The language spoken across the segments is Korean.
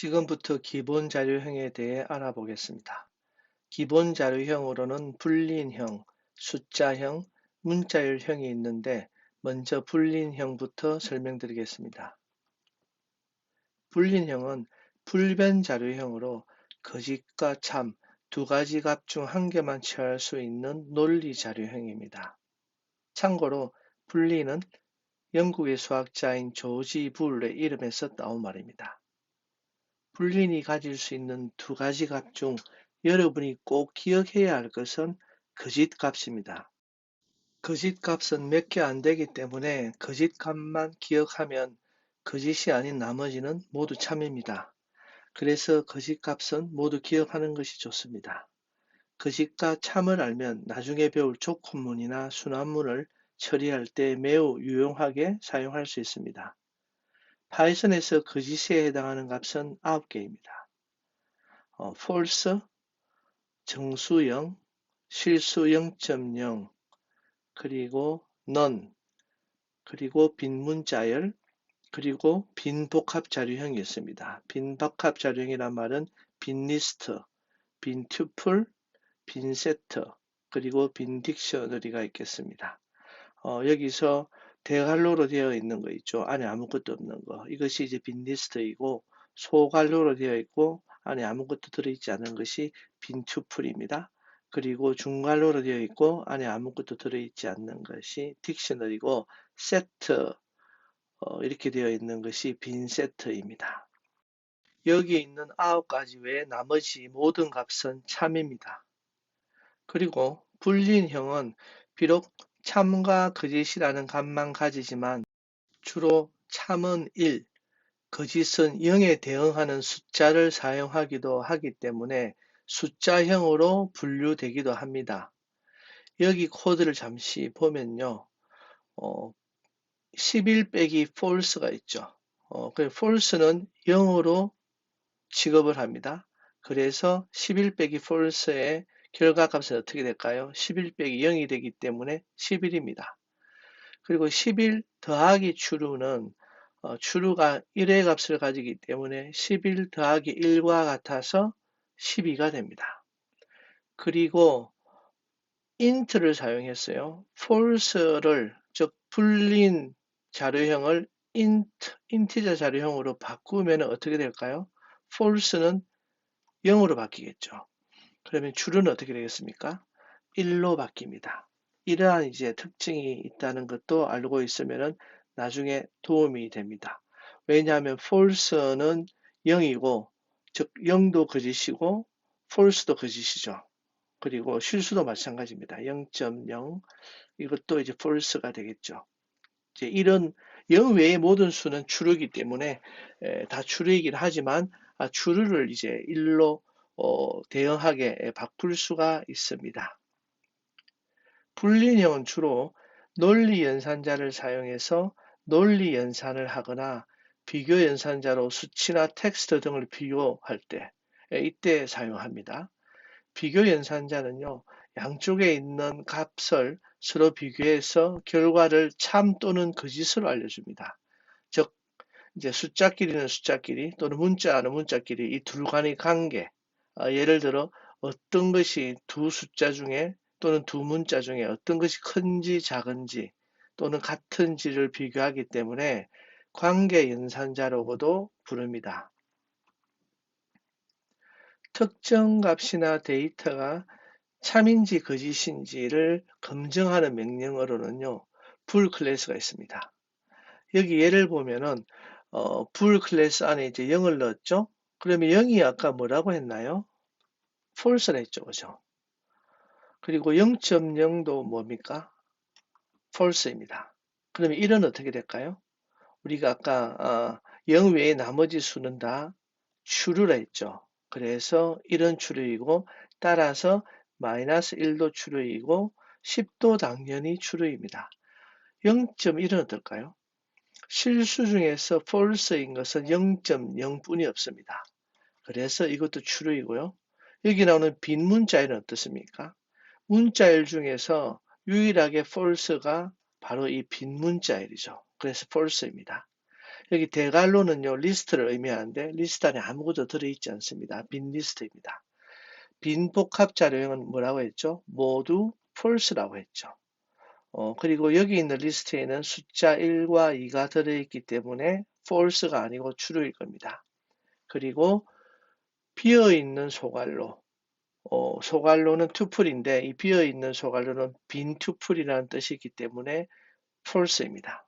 지금부터 기본 자료형에 대해 알아보겠습니다. 기본 자료형으로는 불린형, 숫자형, 문자열형이 있는데 먼저 불린형부터 설명드리겠습니다. 불린형은 불변 자료형으로 거짓과 참 두 가지 값 중 한 개만 취할 수 있는 논리 자료형입니다. 참고로 불리는 영국의 수학자인 조지 불의 이름에서 나온 말입니다. 불린이 가질 수 있는 두 가지 값 중 여러분이 꼭 기억해야 할 것은 거짓 값입니다. 거짓 값은 몇 개 안 되기 때문에 거짓 값만 기억하면 거짓이 아닌 나머지는 모두 참입니다. 그래서 거짓 값은 모두 기억하는 것이 좋습니다. 거짓과 참을 알면 나중에 배울 조건문이나 순환문을 처리할 때 매우 유용하게 사용할 수 있습니다. 파이썬에서 거짓에 해당하는 값은 9개입니다. 어, false, 정수 0, 실수 0.0, 그리고 none, 그리고 빈문자열, 그리고 빈복합 자료형이 있습니다. 빈복합 자료형이란 말은 빈 리스트, 빈 튜플, 빈 세트, 그리고 빈 딕셔너리가 있겠습니다. 어, 여기서 대괄호로 되어 있는 거 있죠. 안에 아무것도 없는 거. 이것이 이제 빈 리스트이고 소괄호로 되어 있고 안에 아무것도 들어있지 않은 것이 빈 튜플입니다. 그리고 중괄호로 되어 있고 안에 아무것도 들어있지 않는 것이 딕셔너리고 세트 어, 이렇게 되어 있는 것이 빈 세트입니다. 여기에 있는 아홉 가지 외에 나머지 모든 값은 참입니다. 그리고 불린형은 비록 참과 거짓이라는 값만 가지지만 주로 참은 1, 거짓은 0에 대응하는 숫자를 사용하기도 하기 때문에 숫자형으로 분류되기도 합니다. 여기 코드를 잠시 보면요. 어, 11 빼기 false가 있죠. 어, 그 false는 0으로 취급을 합니다. 그래서 11 빼기 false의 결과값은 어떻게 될까요? 11 빼기 0이 되기 때문에 11입니다. 그리고 11 더하기 추루는 어, 추루가 1의 값을 가지기 때문에 11 더하기 1과 같아서 12가 됩니다. 그리고 int를 사용했어요. false를 즉 불린 자료형을 int, 인티저 자료형으로 바꾸면 어떻게 될까요? false는 0으로 바뀌겠죠. 그러면 줄은 어떻게 되겠습니까? 1로 바뀝니다. 이러한 이제 특징이 있다는 것도 알고 있으면 나중에 도움이 됩니다. 왜냐하면 false는 0이고 즉 0도 거짓이고 false도 거짓이죠. 그리고 실수도 마찬가지입니다. 0.0 이것도 이제 false가 되겠죠. 이제 이런 0 외의 모든 수는 추르기 때문에 에, 다 추르이긴 하지만 아, 추르를 이제 1로 어, 대응하게 바꿀 수가 있습니다. 불린형은 주로 논리 연산자를 사용해서 논리 연산을 하거나 비교 연산자로 수치나 텍스트 등을 비교할 때 이때 사용합니다. 비교 연산자는요. 양쪽에 있는 값을 서로 비교해서 결과를 참 또는 거짓으로 알려줍니다. 즉 이제 숫자끼리는 숫자끼리 또는 문자는 문자끼리 이 둘 간의 관계 어, 예를 들어 어떤 것이 두 숫자 중에 또는 두 문자 중에 어떤 것이 큰지 작은지 또는 같은지를 비교하기 때문에 관계 연산자라고도 부릅니다. 특정 값이나 데이터가 참인지 거짓인지를 검증하는 명령어로는요, 불 클래스가 있습니다. 여기 예를 보면은, 어, 불 클래스 안에 이제 0을 넣었죠? 그러면 0이 아까 뭐라고 했나요? False를 했죠. 그죠? 그리고 0.0도 뭡니까? false입니다. 그러면 1은 어떻게 될까요? 우리가 아까 어, 0 외에 나머지 수는 다 true라 했죠. 그래서 1은 true이고 따라서 마이너스 1도 true이고 10도 당연히 true입니다. 0.1은 어떨까요? 실수 중에서 false인 것은 0.0 뿐이 없습니다. 그래서 이것도 true이고요. 여기 나오는 빈 문자일은 어떻습니까? 문자일 중에서 유일하게 false가 바로 이 빈 문자일이죠. 그래서 false입니다. 여기 대갈로는요, 리스트를 의미하는데 리스트 안에 아무것도 들어있지 않습니다. 빈 리스트입니다. 빈 복합 자료형은 뭐라고 했죠? 모두 false라고 했죠. 어, 그리고 여기 있는 리스트에는 숫자 1과 2가 들어있기 때문에 false가 아니고 true일 겁니다. 그리고 비어있는 소갈로 어, 소갈로는 투풀인데 이 비어있는 소갈로는 빈 투풀이라는 뜻이기 때문에 false입니다.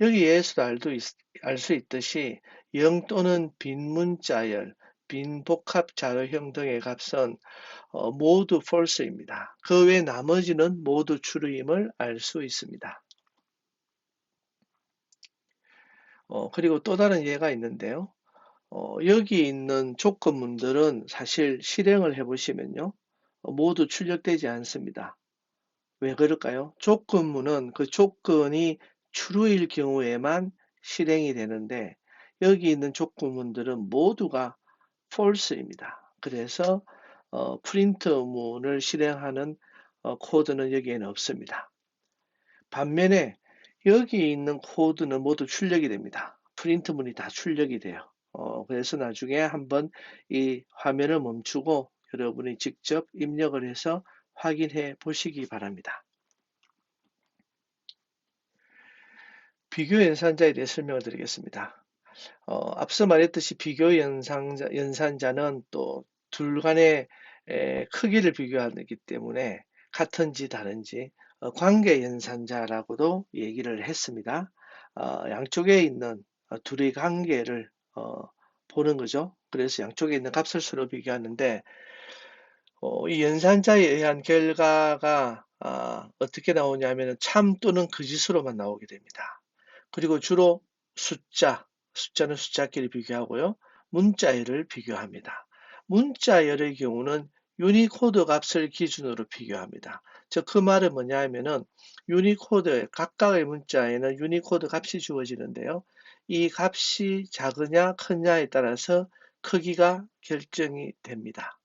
여기에서도 알 수 있듯이 0 또는 빈 문자열, 빈 복합 자료형 등의 값은 어, 모두 false입니다. 그 외 나머지는 모두 true임을 알 수 있습니다. 어, 그리고 또 다른 예가 있는데요. 어, 여기 있는 조건문들은 사실 실행을 해보시면요. 어, 모두 출력되지 않습니다. 왜 그럴까요? 조건문은 그 조건이 true일 경우에만 실행이 되는데 여기 있는 조건문들은 모두가 false입니다. 그래서 어, 프린트 문을 실행하는 어, 코드는 여기에는 없습니다. 반면에 여기 있는 코드는 모두 출력이 됩니다. 프린트문이 다 출력이 돼요. 어, 그래서 나중에 한번 이 화면을 멈추고 여러분이 직접 입력을 해서 확인해 보시기 바랍니다. 비교 연산자에 대해 설명을 드리겠습니다. 어, 앞서 말했듯이 비교 연산자, 연산자는 또 둘 간의 에, 크기를 비교하기 때문에 같은지 다른지 어, 관계 연산자라고도 얘기를 했습니다. 어, 양쪽에 있는 어, 둘의 관계를 어, 보는 거죠. 그래서 양쪽에 있는 값을 서로 비교하는데 어, 이 연산자에 의한 결과가 아, 어떻게 나오냐면 참 또는 거짓으로만 나오게 됩니다. 그리고 주로 숫자, 숫자는 숫자끼리 비교하고요. 문자열을 비교합니다. 문자열의 경우는 유니코드 값을 기준으로 비교합니다. 즉 그 말은 뭐냐 하면은 유니코드 각각의 문자에는 유니코드 값이 주어지는데요. 이 값이 작으냐 크냐에 따라서 크기가 결정이 됩니다.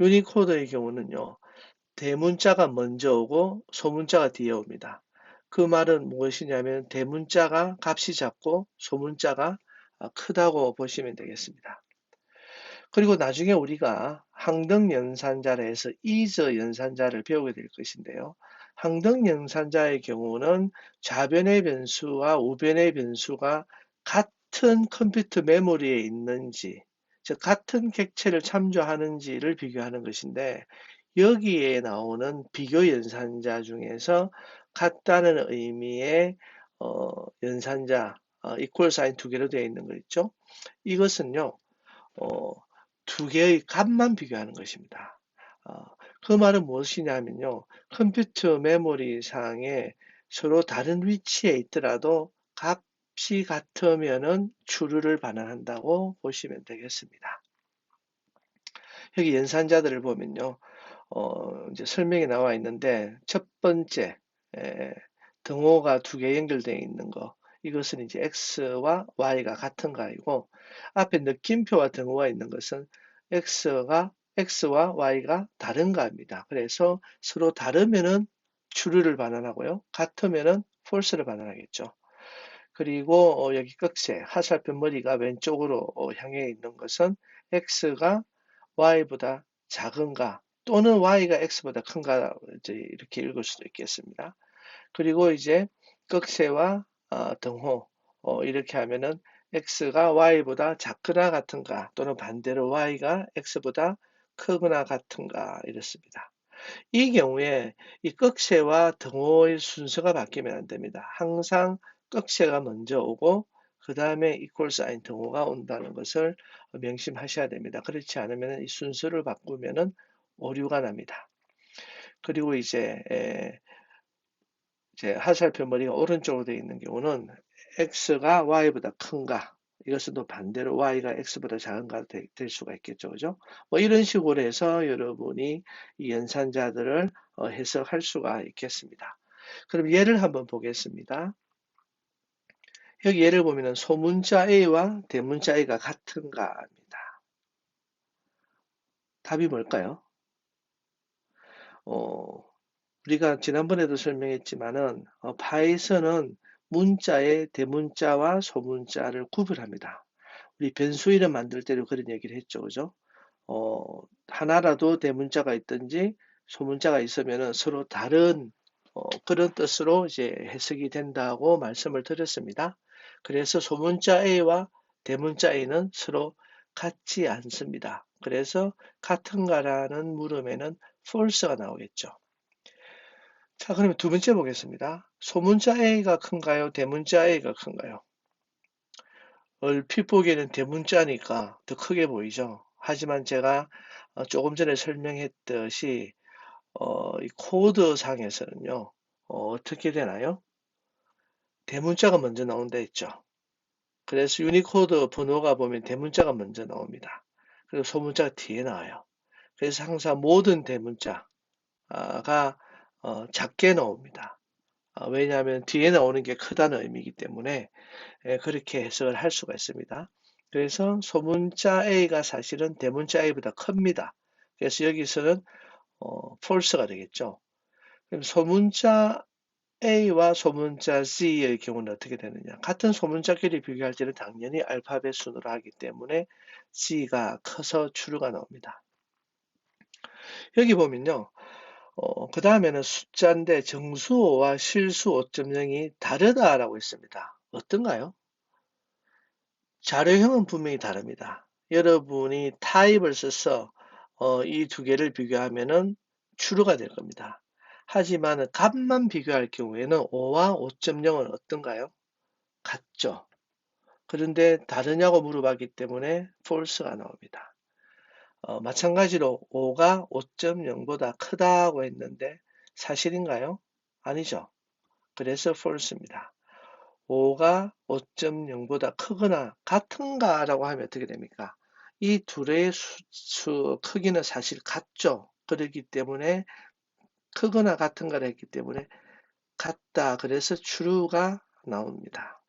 유니코드의 경우는요. 대문자가 먼저 오고 소문자가 뒤에 옵니다. 그 말은 무엇이냐면 대문자가 값이 작고 소문자가 크다고 보시면 되겠습니다. 그리고 나중에 우리가 항등 연산자를 해서 이저 연산자를 배우게 될 것인데요. 항등 연산자의 경우는 좌변의 변수와 우변의 변수가 같은 컴퓨터 메모리에 있는지, 즉 같은 객체를 참조하는지를 비교하는 것인데 여기에 나오는 비교 연산자 중에서 같다는 의미의 어, 연산자 어, 이퀄 사인 두 개로 되어 있는 거 있죠. 이것은요. 어, 두 개의 값만 비교하는 것입니다. 어, 그 말은 무엇이냐면요. 컴퓨터 메모리 상에 서로 다른 위치에 있더라도 값이 같으면은 추루를 반환한다고 보시면 되겠습니다. 여기 연산자들을 보면요. 어, 이제 설명이 나와 있는데 첫 번째 에, 등호가 두 개 연결되어 있는 거 이것은 이제 x와 y가 같은 거이고 앞에 느낌표와 등호가 있는 것은 x가 x와 y가 다른가입니다. 그래서 서로 다르면은 true를 반환하고요. 같으면은 false를 반환하겠죠. 그리고 어, 여기 끝에 하살표 머리가 왼쪽으로 어, 향해 있는 것은 x가 y보다 작은가 또는 y가 x보다 큰가 이렇게 읽을 수도 있겠습니다. 그리고 이제 끝세와 어, 등호 어, 이렇게 하면은 x가 y보다 작거나 같은가 또는 반대로 y가 x보다 크거나 같은가 이렇습니다. 이 경우에 이 끝세와 등호의 순서가 바뀌면 안 됩니다. 항상 끝세가 먼저 오고 그 다음에 이퀄 사인 등호가 온다는 것을 명심하셔야 됩니다. 그렇지 않으면 이 순서를 바꾸면 오류가 납니다. 그리고 이제 이제 하살표 머리가 오른쪽으로 되어 있는 경우는 x가 y보다 큰가 이것은 또 반대로 y가 x보다 작은가 될 수가 있겠죠. 그죠? 뭐 이런 식으로 해서 여러분이 이 연산자들을 어, 해석할 수가 있겠습니다. 그럼 예를 한번 보겠습니다. 여기 예를 보면 소문자 A와 대문자 A가 같은가 합니다. 답이 뭘까요? 어, 우리가 지난번에도 설명했지만은 어, 파이썬은 문자의 대문자와 소문자를 구별합니다. 우리 변수 이름 만들 때도 그런 얘기를 했죠. 그죠? 어, 하나라도 대문자가 있든지 소문자가 있으면 서로 다른 어, 그런 뜻으로 이제 해석이 된다고 말씀을 드렸습니다. 그래서 소문자 A와 대문자 A는 서로 같지 않습니다. 그래서 같은가라는 물음에는 false가 나오겠죠. 자, 그러면 두 번째 보겠습니다. 소문자 A가 큰가요? 대문자 A가 큰가요? 얼핏 보기에는 대문자니까 더 크게 보이죠. 하지만 제가 어, 조금 전에 설명했듯이 어, 이 코드 상에서는요, 어, 떻게 되나요? 대문자가 먼저 나온다 했죠. 그래서 유니코드 번호가 보면 대문자가 먼저 나옵니다. 그리고 소문자가 뒤에 나와요. 그래서 항상 모든 대문자가 어, 작게 나옵니다. 어, 왜냐하면 뒤에 나오는 게 크다는 의미이기 때문에 예, 그렇게 해석을 할 수가 있습니다. 그래서 소문자 A가 사실은 대문자 A보다 큽니다. 그래서 여기서는 어, false가 되겠죠. 그럼 소문자 A와 소문자 Z의 경우는 어떻게 되느냐? 같은 소문자끼리 비교할 때는 당연히 알파벳 순으로 하기 때문에 Z가 커서 추루가 나옵니다. 여기 보면요. 어, 그 다음에는 숫자인데 정수호와 실수 5.0이 다르다라고 있습니다. 어떤가요? 자료형은 분명히 다릅니다. 여러분이 타입을 써서 어, 이 두 개를 비교하면은 추루가 될 겁니다. 하지만 값만 비교할 경우에는 5와 5.0은 어떤가요? 같죠. 그런데 다르냐고 물어봤기 때문에 false가 나옵니다. 어, 마찬가지로 5가 5.0보다 크다고 했는데 사실인가요? 아니죠. 그래서 false입니다. 5가 5.0보다 크거나 같은가 라고 하면 어떻게 됩니까? 이 둘의 수, 수, 크기는 사실 같죠. 그렇기 때문에 크거나 같은가를 했기 때문에 같다. 그래서 true가 나옵니다.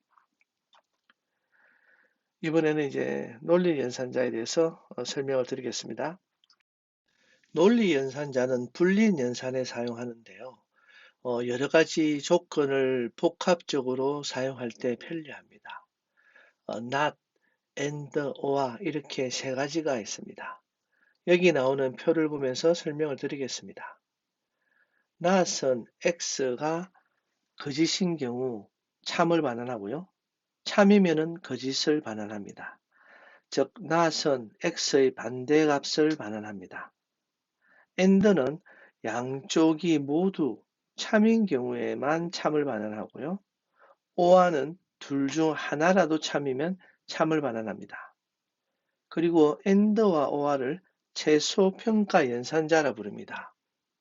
이번에는 이제 논리 연산자에 대해서 어, 설명을 드리겠습니다. 논리 연산자는 불린 연산에 사용하는데요. 어, 여러 가지 조건을 복합적으로 사용할 때 편리합니다. 어, not, and, or 이렇게 세 가지가 있습니다. 여기 나오는 표를 보면서 설명을 드리겠습니다. not은 x가 거짓인 경우 참을 반환하고요. 참이면은 거짓을 반환합니다. 즉 not은 x의 반대값을 반환합니다. and는 양쪽이 모두 참인 경우에만 참을 반환하고요. 오와는 둘 중 하나라도 참이면 참을 반환합니다. 그리고 엔드와 오와를 최소평가 연산자라 부릅니다.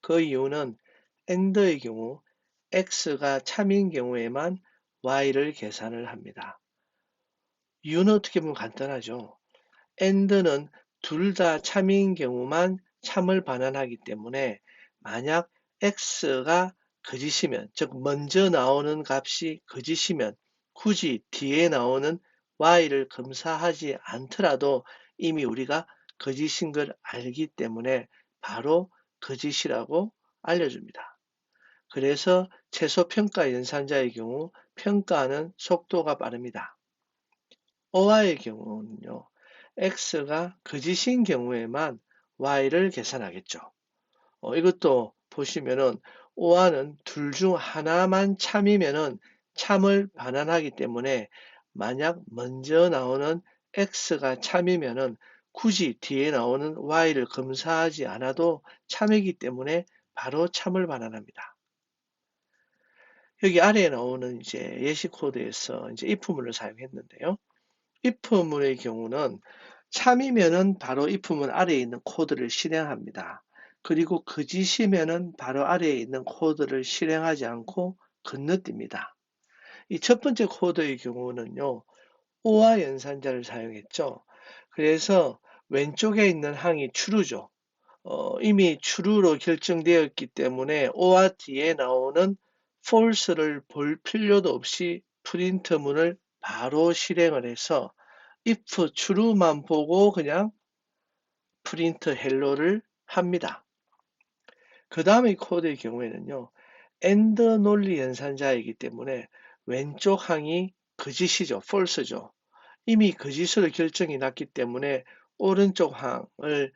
그 이유는 엔드의 경우 x가 참인 경우에만 y를 계산을 합니다. 이유는 어떻게 보면 간단하죠. 엔드는 둘 다 참인 경우만 참을 반환하기 때문에 만약 x가 거짓이면, 즉 먼저 나오는 값이 거짓이면 굳이 뒤에 나오는 y를 검사하지 않더라도 이미 우리가 거짓인 걸 알기 때문에 바로 거짓이라고 알려줍니다. 그래서 최소평가 연산자의 경우 평가하는 속도가 빠릅니다. 어와의 경우는요. x가 거짓인 경우에만 y를 계산하겠죠. 어, 이것도 보시면은 오와는 둘 중 하나만 참이면은 참을 반환하기 때문에 만약 먼저 나오는 x가 참이면은 굳이 뒤에 나오는 y를 검사하지 않아도 참이기 때문에 바로 참을 반환합니다. 여기 아래에 나오는 이제 예시 코드에서 이제 if문을 사용했는데요. If문의 경우는 참이면은 바로 if문 아래에 있는 코드를 실행합니다. 그리고 거짓이면은 바로 아래에 있는 코드를 실행하지 않고 건너뜁니다. 이 첫 번째 코드의 경우는요, 오와 연산자를 사용했죠. 그래서 왼쪽에 있는 항이 true죠. 어, 이미 true로 결정되었기 때문에 오와 뒤에 나오는 false를 볼 필요도 없이 프린트문을 바로 실행을 해서 if true만 보고 그냥 프린트 헬로를 합니다. 그 다음에 코드의 경우에는요. 엔드 논리 연산자이기 때문에 왼쪽 항이 거짓이죠. false죠. 이미 거짓으로 결정이 났기 때문에 오른쪽 항을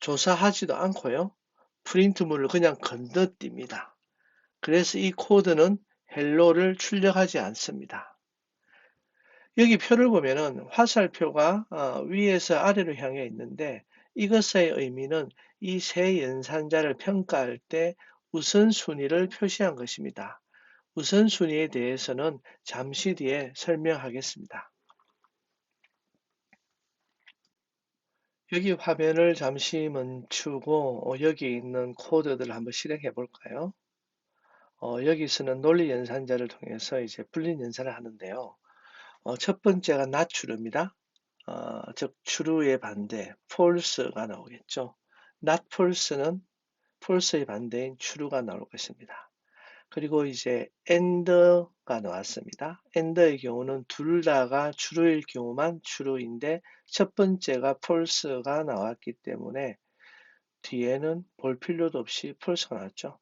조사하지도 않고요. 프린트물을 그냥 건너뜁니다. 그래서 이 코드는 헬로를 출력하지 않습니다. 여기 표를 보면은 화살표가 어, 위에서 아래로 향해 있는데 이것의 의미는 이 세 연산자를 평가할 때 우선순위를 표시한 것입니다. 우선순위에 대해서는 잠시 뒤에 설명하겠습니다. 여기 화면을 잠시 멈추고 어, 여기 있는 코드들을 한번 실행해 볼까요? 어, 여기서는 논리 연산자를 통해서 이제 불린 연산을 하는데요. 어, 첫 번째가 true입니다. 어, 즉 true의 반대 false가 나오겠죠. not false는 false의 반대인 true가 나올 것입니다. 그리고 이제 and가 나왔습니다. and의 경우는 둘 다가 true일 경우만 true인데 첫 번째가 false가 나왔기 때문에 뒤에는 볼 필요도 없이 false가 나왔죠.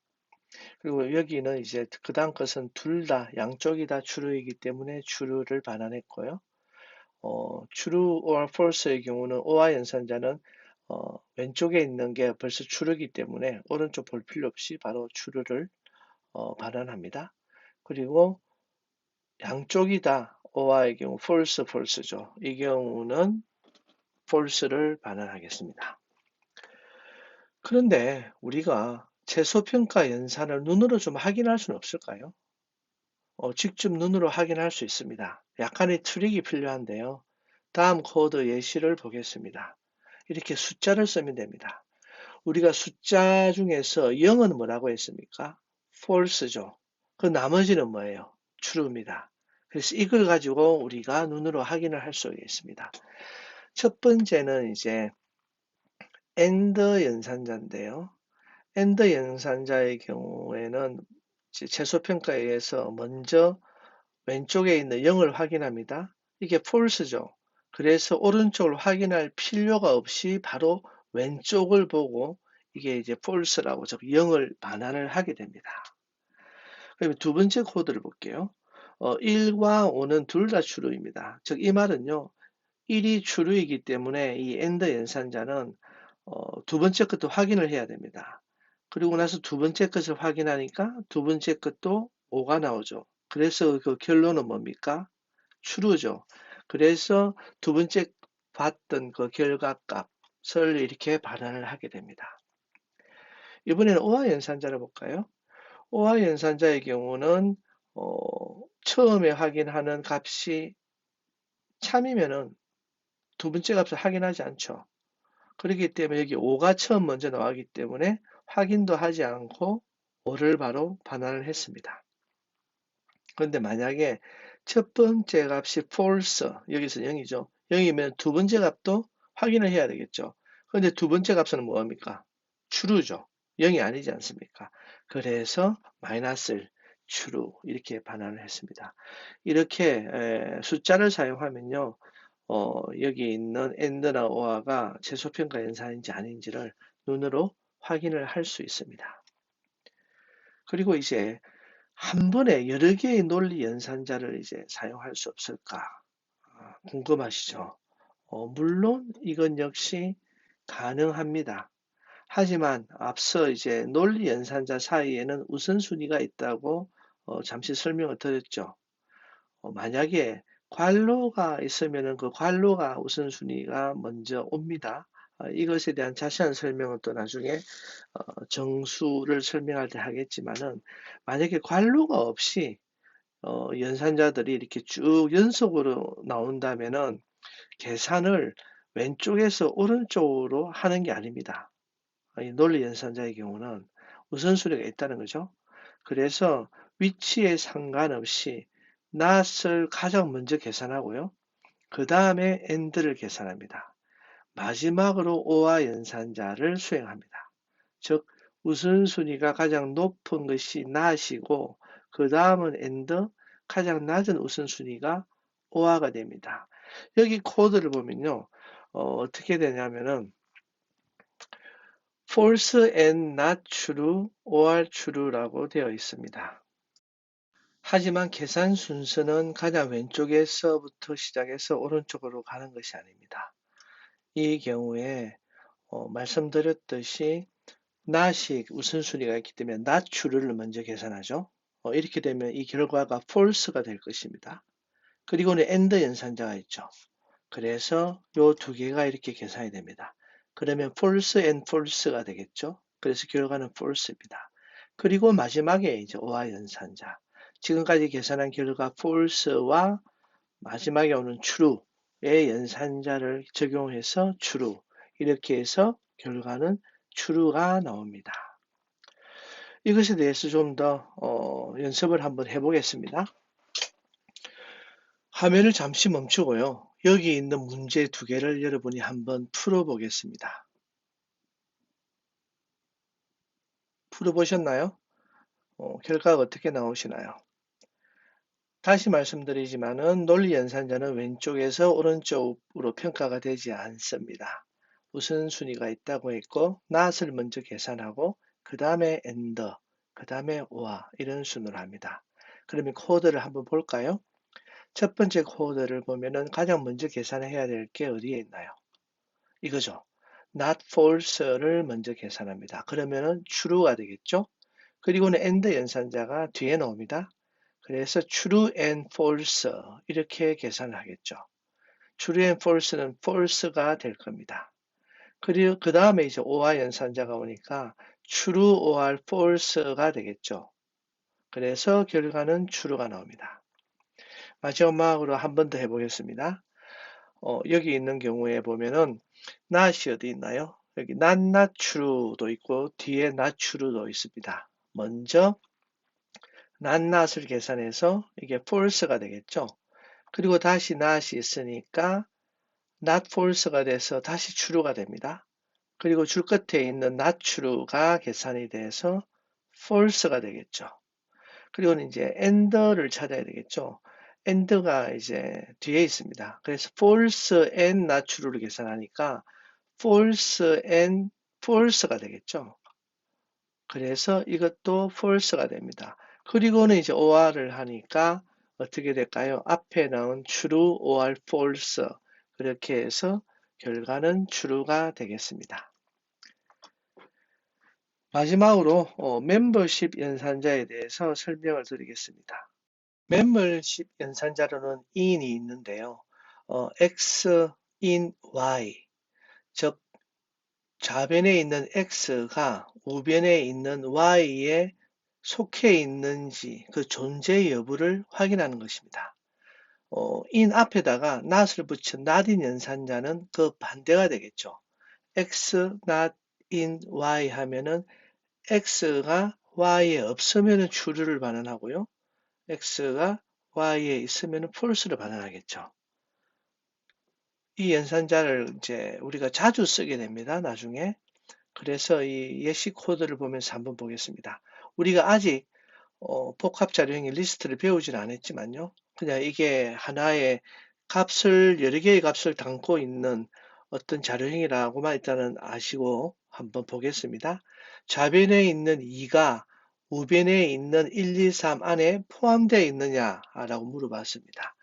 그리고 여기는 이제 그 다음 것은 둘 다 양쪽이 다 true이기 때문에 true를 반환했고요. 어, true or false의 경우는 O와 연산자는 어, 왼쪽에 있는 게 벌써 true이기 때문에 오른쪽 볼 필요 없이 바로 true를 어, 반환합니다. 그리고 양쪽이 다 O와의 경우 false, false죠. 이 경우는 false를 반환하겠습니다. 그런데 우리가 재소평가 연산을 눈으로 좀 확인할 수는 없을까요? 어, 직접 눈으로 확인할 수 있습니다. 약간의 트릭이 필요한데요. 다음 코드 예시를 보겠습니다. 이렇게 숫자를 쓰면 됩니다. 우리가 숫자 중에서 0은 뭐라고 했습니까? false죠. 그 나머지는 뭐예요? true입니다. 그래서 이걸 가지고 우리가 눈으로 확인을 할 수 있습니다. 첫 번째는 이제 and 연산자인데요. And 연산자의 경우에는 최소 평가에 의해서 먼저 왼쪽에 있는 0을 확인합니다. 이게 false죠. 그래서 오른쪽을 확인할 필요가 없이 바로 왼쪽을 보고 이게 이제 false라고 즉 0을 반환을 하게 됩니다. 그러면 두 번째 코드를 볼게요. 어, 1과 5는 둘 다 true입니다. 즉 이 말은요. 1이 true이기 때문에 이 and 연산자는 어, 두 번째 것도 확인을 해야 됩니다. 그리고 나서 두 번째 것을 확인하니까 두 번째 것도 5가 나오죠. 그래서 그 결론은 뭡니까? true죠. 그래서 두 번째 봤던 그 결과 값을 이렇게 반환을 하게 됩니다. 이번에는 오화 연산자를 볼까요? 오화 연산자의 경우는 어, 처음에 확인하는 값이 참이면은 두 번째 값을 확인하지 않죠. 그렇기 때문에 여기 5가 처음 먼저 나왔기 때문에 확인도 하지 않고 5를 바로 반환을 했습니다. 그런데 만약에 첫 번째 값이 false, 여기서 0이죠. 0이면 두 번째 값도 확인을 해야 되겠죠. 그런데 두 번째 값은 뭐합니까? true죠. 0이 아니지 않습니까? 그래서 마이너스를 true 이렇게 반환을 했습니다. 이렇게 숫자를 사용하면요. 어, 여기 있는 and나 or가 최소평가 연산인지 아닌지를 눈으로 확인을 할 수 있습니다. 그리고 이제 한 번에 여러 개의 논리 연산자를 이제 사용할 수 없을까 아, 궁금하시죠? 어, 물론 이건 역시 가능합니다. 하지만 앞서 이제 논리 연산자 사이에는 우선순위가 있다고 어, 잠시 설명을 드렸죠. 어, 만약에 관로가 있으면 그 관로가 우선순위가 먼저 옵니다. 어, 이것에 대한 자세한 설명은 또 나중에 어, 정수를 설명할 때 하겠지만은 만약에 관로가 없이 어, 연산자들이 이렇게 쭉 연속으로 나온다면은 계산을 왼쪽에서 오른쪽으로 하는 게 아닙니다. 이 논리 연산자의 경우는 우선순위가 있다는 거죠. 그래서 위치에 상관없이 not을 가장 먼저 계산하고요. 그 다음에 and를 계산합니다. 마지막으로 오와 연산자를 수행합니다. 즉 우선순위가 가장 높은 것이 not이고 그 다음은 and 가장 낮은 우선순위가 오화가 됩니다. 여기 코드를 보면요. 어, 떻게 되냐면은 false and not true or true라고 되어 있습니다. 하지만 계산 순서는 가장 왼쪽에서부터 시작해서 오른쪽으로 가는 것이 아닙니다. 이 경우에 어, 말씀드렸듯이 not이 우선순위가 있기 때문에 true를 먼저 계산하죠. 어, 이렇게 되면 이 결과가 false가 될 것입니다. 그리고는 and 연산자가 있죠. 그래서 요 두 개가 이렇게 계산이 됩니다. 그러면 false and false가 되겠죠. 그래서 결과는 false입니다. 그리고 마지막에 이제 오와 연산자. 지금까지 계산한 결과 false와 마지막에 오는 true의 연산자를 적용해서 true 이렇게 해서 결과는 true가 나옵니다. 이것에 대해서 좀더 어, 연습을 한번 해보겠습니다. 화면을 잠시 멈추고요. 여기 있는 문제 두 개를 여러분이 한번 풀어보겠습니다. 풀어보셨나요? 어, 결과가 어떻게 나오시나요? 다시 말씀드리지만은 논리 연산자는 왼쪽에서 오른쪽으로 평가가 되지 않습니다. 우선순위가 있다고 했고 not을 먼저 계산하고 그 다음에 and, 그 다음에 or 이런 순으로 합니다. 그러면 코드를 한번 볼까요? 첫 번째 코드를 보면은 가장 먼저 계산해야 될 게 어디에 있나요? 이거죠. not false를 먼저 계산합니다. 그러면은 true가 되겠죠? 그리고는 and 연산자가 뒤에 나옵니다. 그래서 true and false 이렇게 계산을 하겠죠. true and false는 false가 될 겁니다. 그리고 그 다음에 이제 or 연산자가 오니까 true or false가 되겠죠. 그래서 결과는 true가 나옵니다. 마지막으로 한 번 더 해보겠습니다. 어, 여기 있는 경우에 보면은 not이 어디 있나요? 여기 not not true도 있고 뒤에 not true도 있습니다. 먼저 not을 계산해서 이게 false가 되겠죠. 그리고 다시 not이 있으니까 not false가 돼서 다시 true가 됩니다. 그리고 줄 끝에 있는 not true가 계산이 돼서 false가 되겠죠. 그리고는 이제 end를 찾아야 되겠죠. end가 이제 뒤에 있습니다. 그래서 false and not true를 계산하니까 false and false가 되겠죠. 그래서 이것도 false가 됩니다. 그리고는 이제 or를 하니까 어떻게 될까요? 앞에 나온 true or false 그렇게 해서 결과는 true가 되겠습니다. 마지막으로 어, 멤버십 연산자에 대해서 설명을 드리겠습니다. 멤버십 연산자로는 in이 있는데요. 어, x in y 즉 좌변에 있는 x가 우변에 있는 y에 속해 있는지 그 존재 여부를 확인하는 것입니다. 어, in 앞에다가 not을 붙인 not in 연산자는 그 반대가 되겠죠. x not in y 하면은 x가 y에 없으면 true를 반환하고요. x가 y에 있으면 false를 반환하겠죠. 이 연산자를 이제 우리가 자주 쓰게 됩니다. 나중에. 그래서 이 예시 코드를 보면서 한번 보겠습니다. 우리가 아직 어, 복합 자료형의 리스트를 배우진 않았지만요. 그냥 이게 하나의 값을 여러 개의 값을 담고 있는 어떤 자료형이라고만 일단은 아시고 한번 보겠습니다. 좌변에 있는 2가 우변에 있는 1, 2, 3 안에 포함되어 있느냐라고 물어봤습니다.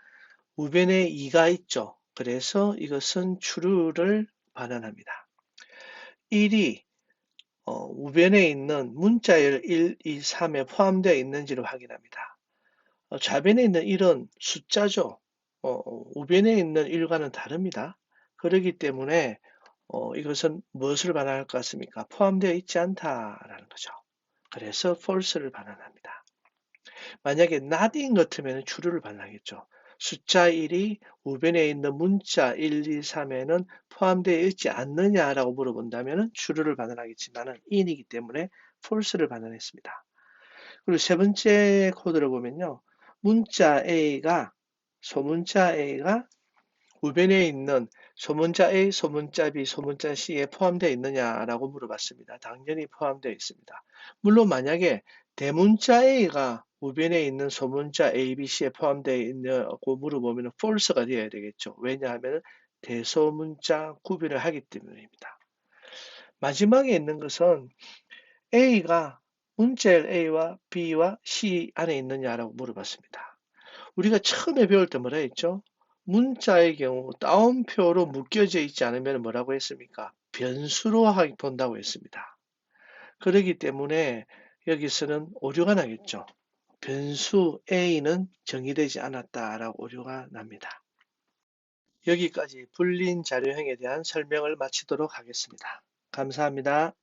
우변에 2가 있죠. 그래서 이것은 true를 반환합니다. 1이 어, 우변에 있는 문자열 1, 2, 3에 포함되어 있는지를 확인합니다. 어, 좌변에 있는 1은 숫자죠. 어, 우변에 있는 1과는 다릅니다. 그렇기 때문에 어, 이것은 무엇을 반환할 것 같습니까? 포함되어 있지 않다라는 거죠. 그래서 false를 반환합니다. 만약에 not인 같으면 true를 반환하겠죠. 숫자 1이 우변에 있는 문자 1, 2, 3에는 포함되어 있지 않느냐라고 물어본다면 true를 반환하겠지만 in이기 때문에 false를 반환했습니다. 그리고 세 번째 코드를 보면요. 문자 A가 소문자 A가 우변에 있는 소문자 A, 소문자 B, 소문자 C에 포함되어 있느냐라고 물어봤습니다. 당연히 포함되어 있습니다. 물론 만약에 대문자 A가 우변에 있는 소문자 A, B, C에 포함되어 있냐고 물어보면 false가 되어야 되겠죠. 왜냐하면 대소문자 구별을 하기 때문입니다. 마지막에 있는 것은 A가 문자열 A와 B와 C 안에 있느냐라고 물어봤습니다. 우리가 처음에 배울 때 뭐라 했죠? 문자의 경우 따옴표로 묶여져 있지 않으면 뭐라고 했습니까? 변수로 본다고 했습니다. 그렇기 때문에 여기서는 오류가 나겠죠. 변수 A는 정의되지 않았다라고 오류가 납니다. 여기까지 불린 자료형에 대한 설명을 마치도록 하겠습니다. 감사합니다.